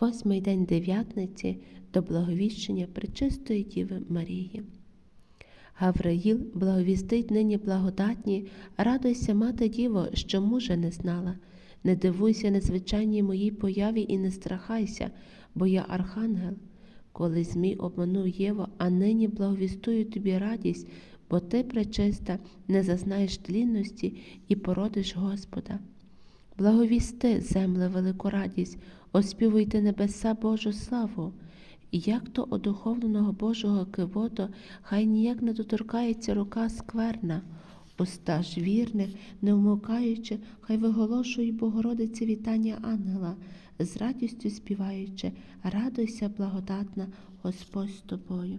Восьмий день дев'ятниці до благовіщення Пречистої Діви Марії. Гавраїл благовістить нині благодатні, радуйся, мати Діво, що мужа не знала. Не дивуйся незвичайній моїй появі і не страхайся, бо я архангел. Коли Змій обманув Єву, а нині благовістую тобі радість, бо ти, пречиста, не зазнаєш тлінності і породиш Господа. Благовісти, земле, велику радість, оспівуйте небеса Божу славу. Як то одуховленого Божого кивото, хай ніяк не доторкається рука скверна, уста ж вірних, не вмовкаючи, хай виголошують Богородиці вітання ангела, з радістю співаючи, радуйся, благодатна, Господь з тобою.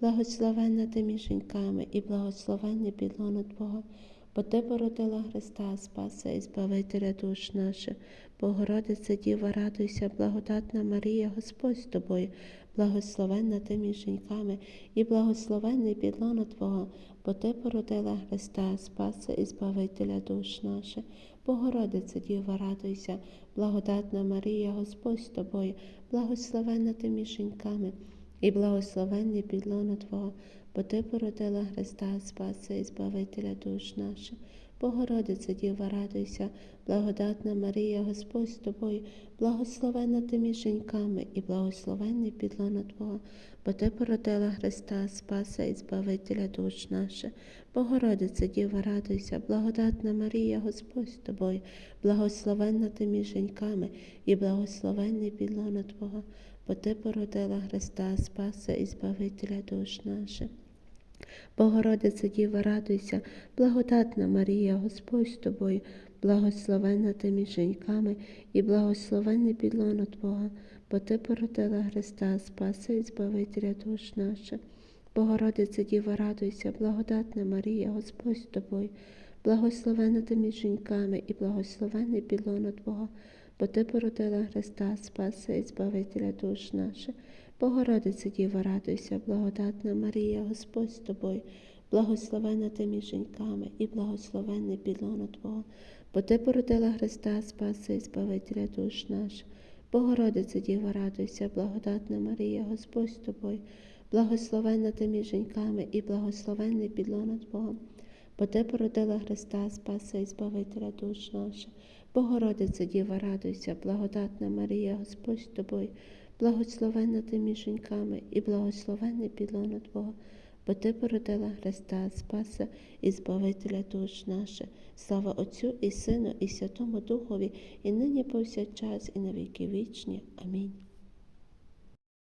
благословенна ти між жінками, і благословенне підлоно Твого, бо ти породила Христа, Спаса і Збавителя душ наших. Богородице Діва, радуйся, благодатна Марія, Господь з тобою, благословенна ти між жінками, і благословенний підлоно Твого, бо ти породила Христа, Спаса і Збавителя душ наших. Богородице Діва, радуйся, благодатна Марія, Господь з тобою, благословенна ти між жінками, і благословенний підлоно Твого, бо ти породила Христа, Спаса і Збавителя душ наших. Богородице Діва, радуйся, благодатна Марія, Господь з тобою, благословенна ти між жінками, і благословенний підлона Твого, бо ти породила Христа, Спаса і Збавителя душ наших. Богородице Діва, радуйся, благодатна Марія, Господь з тобою, благословенна ти між жінками, і благословенний підлона Твого, бо ти породила Христа, Спаса і Збавителя душ наших. Богородице Діва, радуйся, благодатна Марія, Господь з тобою, благословенна ти між жінками, і благословенне підлоно Твого, бо ти породила Христа, Спаса і Збавителя душ наших. Богородице Діва, радуйся, благодатна Марія, Господь з тобою, благословенна ти між жінками, і благословенне підлоно Твого, бо ти породила Христа, Спаса і Збавителя душ наших. Богородице Діва, радуйся, благодатна Марія, Господь з тобою, благословена ти між жінками, і благословенне підлоно Твого, бо ти породила Христа, Спаса і Збавителя душ наших. Богородице Діва, радуйся, благодатна Марія, Господь з тобою, благословена ти між жінками, і благословенне підлоно Твого, бо ти породила Христа, Спаса і Збавителя душ наших. Богородице Діва, радуйся, благодатна Марія, Господь з тобою, благословенна ти між і благословенне підлоно Твого, бо ти породила Христа, Спаса і Збавителя душ наших. Слава Отцю і Сину, і Святому Духові, і нині повсякчас, і на віки вічні. Амінь.